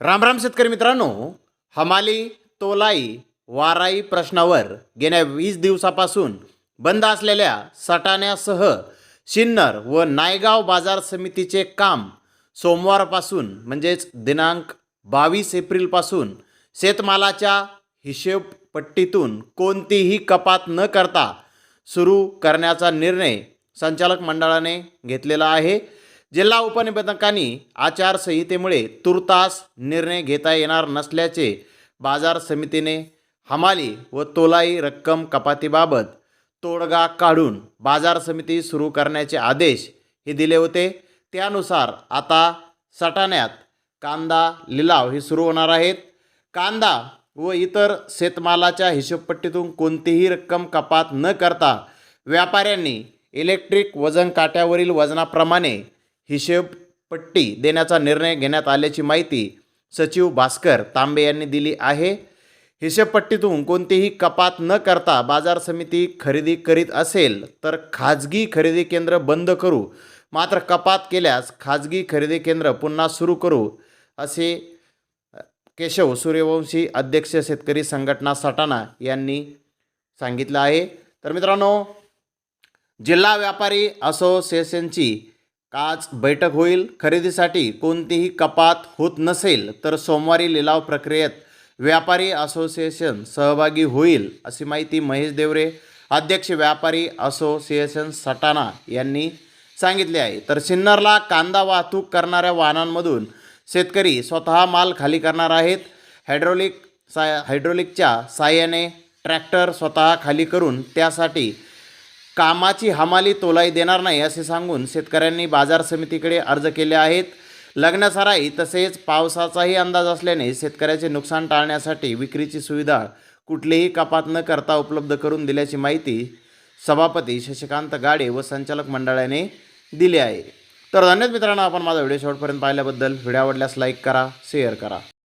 रामराम शेतकरी मित्रांनो हमाली तोलाई वाराई प्रश्नावर गेल्या वीस दिवसापासून बंद असलेल्या सटाण्यासह सिन्नर व नायगाव बाजार समितीचे काम सोमवारपासून म्हणजेच दिनांक बावीस एप्रिलपासून शेतमालाच्या हिशेबपट्टीतून कोणतीही कपात न करता सुरू करण्याचा निर्णय संचालक मंडळाने घेतलेला आहे. जिल्हा उपनिबंधकांनी आचारसंहितेमुळे तुर्तास निर्णय घेता येणार नसल्याचे बाजार समितीने हमाली व तोलाई रक्कम कपातीबाबत तोडगा काढून बाजार समिती सुरू करण्याचे आदेश हे दिले होते. त्यानुसार आता सटाण्यात कांदा लिलाव हे सुरू होणार आहेत. कांदा व इतर शेतमालाच्या हिशोबपट्टीतून कोणतीही रक्कम कपात न करता व्यापाऱ्यांनी इलेक्ट्रिक वजन काट्यावरील वजनाप्रमाणे हिशेबपट्टी देण्याचा निर्णय घेण्यात आल्याची माहिती सचिव भास्कर तांबे यांनी दिली आहे. हिशेबपट्टीतून कोणतीही कपात न करता बाजार समिती खरेदी करीत असेल तर खाजगी खरेदी केंद्र बंद करू. मात्र कपात केल्यास खाजगी खरेदी केंद्र पुन्हा सुरू करू असे केशव सूर्यवंशी अध्यक्ष शेतकरी संघटना सटाणा यांनी सांगितलं आहे. तर मित्रांनो जिल्हा व्यापारी असोसिएशनची आज बैठक होईल? खरेदीसाठी कोणतीही कपात होत नसेल तर सोमवारी लिलाव प्रक्रियेत व्यापारी असोसिएशन सहभागी होईल अशी माहिती महेश देवरे अध्यक्ष व्यापारी असोसिएशन सटाणा यांनी सांगितले आहे. तर सिन्नरला कांदा वाहतूक करणाऱ्या वाहनांमधून शेतकरी स्वतः माल खाली करणार आहेत. हायड्रोलिक सा हायड्रोलिकच्या साह्याने ट्रॅक्टर स्वतः खाली करून त्यासाठी कामाची हमाली तोलाई देणार नाही असे सांगून शेतकऱ्यांनी बाजार समितीकडे अर्ज केले आहेत. लग्नसराई तसेच पावसाचाही अंदाज असल्याने शेतकऱ्याचे नुकसान टाळण्यासाठी विक्रीची सुविधा कुठलीही कपात न करता उपलब्ध करून दिल्याची माहिती सभापती शशिकांत गाडे व संचालक मंडळाने दिली आहे. तर धन्यवाद मित्रांनो आपण माझा व्हिडिओ शेवटपर्यंत पाहिल्याबद्दल. व्हिडिओ आवडल्यास लाईक करा शेअर करा.